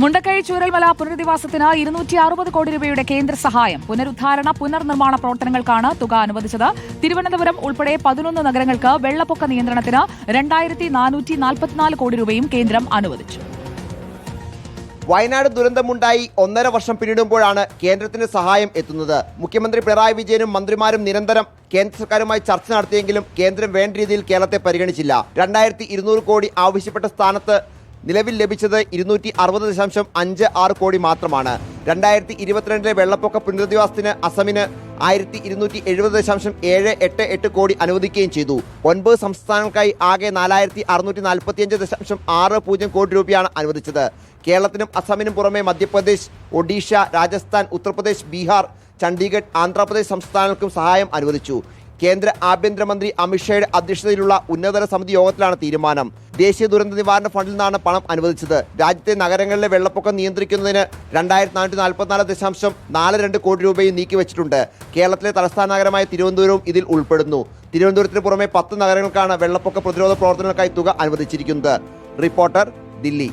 മുണ്ടക്കൈ ചൂരൽമല പുനരധിവാസത്തിന് ഇരുന്നൂറ്റി അറുപത് കോടി രൂപയുടെ കേന്ദ്ര സഹായം. പുനരുദ്ധാരണ പുനർനിർമ്മാണ പ്രവർത്തനങ്ങൾക്കാണ് തുക അനുവദിച്ചത്. തിരുവനന്തപുരം ഉൾപ്പെടെ പതിനൊന്ന് നഗരങ്ങൾക്ക് വെള്ളപ്പൊക്ക നിയന്ത്രണത്തിന് രണ്ടായിരത്തി നാനൂറ്റി നാൽപ്പത്തിനാല് കോടി രൂപയും കേന്ദ്രം അനുവദിച്ചു. വയനാട് ദുരന്തമുണ്ടായി ഒന്നര വർഷം പിന്നിടുമ്പോഴാണ് കേന്ദ്രത്തിന്റെ സഹായം എത്തുന്നത്. മുഖ്യമന്ത്രി പിണറായി വിജയനും മന്ത്രിമാരും നിരന്തരം കേന്ദ്ര സർക്കാരുമായി ചർച്ച നടത്തിയെങ്കിലും കേന്ദ്രം വേണ്ട രീതിയിൽ കേരളത്തെ പരിഗണിച്ചില്ല. രണ്ടായിരത്തി കോടി ആവശ്യപ്പെട്ട സ്ഥാനത്ത് നിലവിൽ ലഭിച്ചത് ഇരുന്നൂറ്റി അറുപത് ദശാംശം അഞ്ച് ആറ് കോടി മാത്രമാണ്. രണ്ടായിരത്തി ഇരുപത്തിരണ്ടിലെ വെള്ളപ്പൊക്ക പുനരധിവാസത്തിന് അസമിന് ആയിരത്തി ഇരുന്നൂറ്റി എഴുപത് ദശാംശം ഏഴ് എട്ട് എട്ട് കോടി അനുവദിക്കുകയും ചെയ്തു. ഒൻപത് സംസ്ഥാനങ്ങൾക്കായി ആകെ നാലായിരത്തി അറുന്നൂറ്റി നാൽപ്പത്തിയഞ്ച് ദശാംശം ആറ് പൂജ്യം കോടി രൂപയാണ് അനുവദിച്ചത്. കേരളത്തിനും അസമിനും പുറമെ മധ്യപ്രദേശ് ഒഡീഷ രാജസ്ഥാൻ ഉത്തർപ്രദേശ് ബീഹാർ ചണ്ഡീഗഡ് ആന്ധ്രാപ്രദേശ് സംസ്ഥാനങ്ങൾക്കും സഹായം അനുവദിച്ചു. കേന്ദ്ര ആഭ്യന്തരമന്ത്രി അമിത്ഷായുടെ അധ്യക്ഷതയിലുള്ള ഉന്നതതല സമിതി യോഗത്തിലാണ് തീരുമാനം. ദേശീയ ദുരന്ത നിവാരണ ഫണ്ടിൽ നിന്നാണ് പണം അനുവദിച്ചത്. രാജ്യത്തെ നഗരങ്ങളിലെ വെള്ളപ്പൊക്കം നിയന്ത്രിക്കുന്നതിന് രണ്ടായിരത്തി നാനൂറ്റി നാൽപ്പത്തിനാല് ദശാംശം നാല് രണ്ട് കോടി രൂപയും നീക്കിവച്ചിട്ടുണ്ട് കേരളത്തിലെ തലസ്ഥാന നഗരമായ തിരുവനന്തപുരവും ഇതിൽ ഉൾപ്പെടുന്നു. തിരുവനന്തപുരത്തിന് പുറമെ പത്ത് നഗരങ്ങൾക്കാണ് വെള്ളപ്പൊക്ക പ്രതിരോധ പ്രവർത്തനങ്ങൾക്കായി തുക അനുവദിച്ചിരിക്കുന്നത്. റിപ്പോർട്ടർ ദില്ലി.